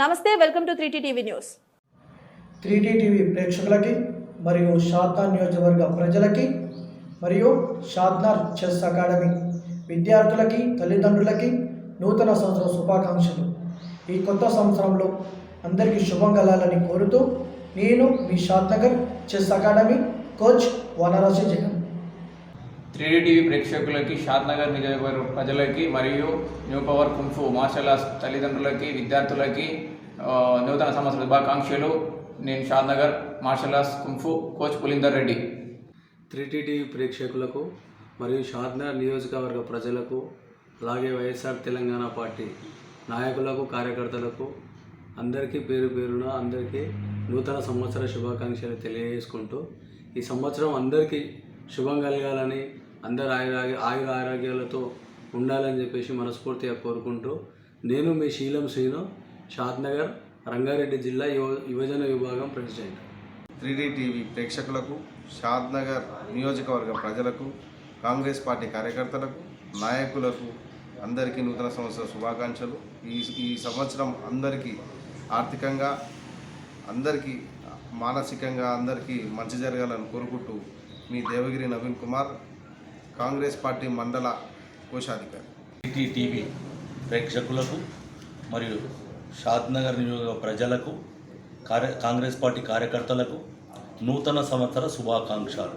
నమస్తే welcome to three TV news. Three T TV ప్రేక్షకులకి మరియు షాద్నార్ నియోజకవర్గ ప్రజలకి మరియు షాద్నార్ చెస్ అకాడమీ విద్యార్థులకి తల్లిదండ్రులకి నూతన సంవత్సర శుభాకాంక్షలు. ఈ కొత్త సంవత్సరంలో అందరికీ శుభం కలాలని కోరుతూ నేను మీ Shadnagar chess academy coach Vanaraju Jagan. Three D TV ప్రేక్షకులకి షాద్నగర్ నియోజకవర్గ ప్రజలకి మరియు new power kung fu martial arts తల్లిదండ్రులకి విద్యార్థులకి నూతన సంవత్సర శుభాకాంక్షలు. నేను Shadnagar martial arts kung fu coach Pulinder Reddy. Three T T ప్రేక్షకులకు మరియు షాద్నగర్ నియోజకవర్గ ప్రజలకు అలాగే వైఎస్ఆర్ తెలంగాణ పార్టీ నాయకులకు కార్యకర్తలకు అందరికీ పేరు పేరున అందరికీ నూతన సంవత్సర శుభాకాంక్షలు తెలియజేసుకుంటూ ఈ సంవత్సరం అందరికీ శుభం కలగాలని అందరు ఆయుర ఆయుర ఆరోగ్యాలతో ఉండాలని చెప్పేసి మనస్ఫూర్తిగా కోరుకుంటూ నేను మీ శీలం శ్రీను షాద్నగర్ రంగారెడ్డి జిల్లా యువ యువజన విభాగం ప్రెసిడెంట్. త్రీడీ టీవీ ప్రేక్షకులకు షాద్నగర్ నియోజకవర్గ ప్రజలకు కాంగ్రెస్ పార్టీ కార్యకర్తలకు నాయకులకు అందరికీ నూతన సంవత్సర శుభాకాంక్షలు. ఈ ఈ సంవత్సరం అందరికీ ఆర్థికంగా అందరికీ మానసికంగా అందరికీ మంచి జరగాలని కోరుకుంటూ మీ దేవగిరి నవీన్ కుమార్ కాంగ్రెస్ పార్టీ మండల కోశాధికారి. టీవీ ప్రేక్షకులకు మరియు షాద్నగర్ నియోజక ప్రజలకు కార్య కాంగ్రెస్ పార్టీ కార్యకర్తలకు నూతన సంవత్సర శుభాకాంక్షలు.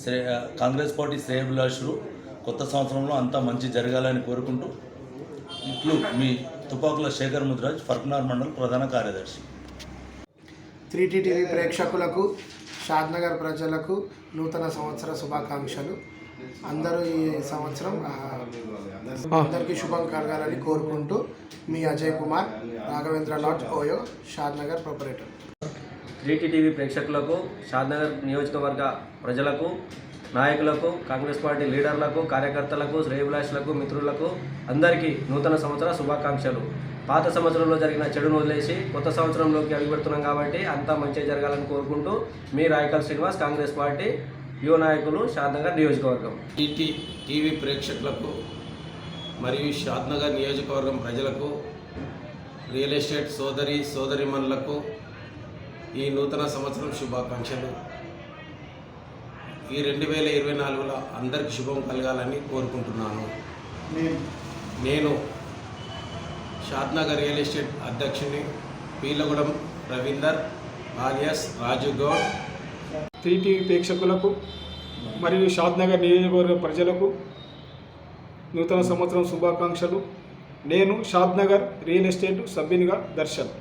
శ్రే కాంగ్రెస్ పార్టీ శ్రేయభిలాషులు కొత్త సంవత్సరంలో అంతా మంచి జరగాలని కోరుకుంటూ ఇట్లు మీ తుపాకుల శేఖర్ ముద్రాజ్ ఫర్క్నార్ మండల్ ప్రధాన కార్యదర్శి. త్రీ టీవీ ప్రేక్షకులకు షాద్నగర్ ప్రజలకు నూతన సంవత్సర శుభాకాంక్షలు. అందరూ ఈ సంవత్సరం అందరికీ శుభం కలగాలని కోరుకుంటూ మీ Ajay Kumar Raghavendra lodge Oyo Shadnagar proprietor. Three T TV ప్రేక్షకులకు షాద్నగర్ నియోజకవర్గ ప్రజలకు నాయకులకు కాంగ్రెస్ పార్టీ లీడర్లకు కార్యకర్తలకు శ్రేయభిలాషులకు మిత్రులకు అందరికీ నూతన సంవత్సర శుభాకాంక్షలు. పాత సంవత్సరంలో జరిగిన చెడును వదిలేసి కొత్త సంవత్సరంలోకి అడుగుపెడుతున్నాం కాబట్టి అంతా మంచిగా జరగాలని కోరుకుంటూ మీ రాయకల్ శ్రీనివాస్ కాంగ్రెస్ పార్టీ యువ నాయకులు షాద్నగర్ నియోజకవర్గం. టీటీ టీవీ ప్రేక్షకులకు మరియు షాద్నగర్ నియోజకవర్గం ప్రజలకు రియల్ ఎస్టేట్ సోదరి సోదరిమణులకు ఈ నూతన సంవత్సరం శుభాకాంక్షలు. ఈ రెండు వేల ఇరవై నాలుగులో అందరికి శుభం కలగాలని కోరుకుంటున్నాను. నేను. షాద్నగర్ రియల్ ఎస్టేట్ అధ్యక్షుని Peelagudem Ravinder alias Raju Goud three TV ప్రేక్షకులకు మరియు షాద్నగర్ నియోజకవర్గ ప్రజలకు నూతన సంవత్సరం శుభాకాంక్షలు. నేను షాద్నగర్ రియల్ ఎస్టేట్ సభ్యునిగా దర్శన్.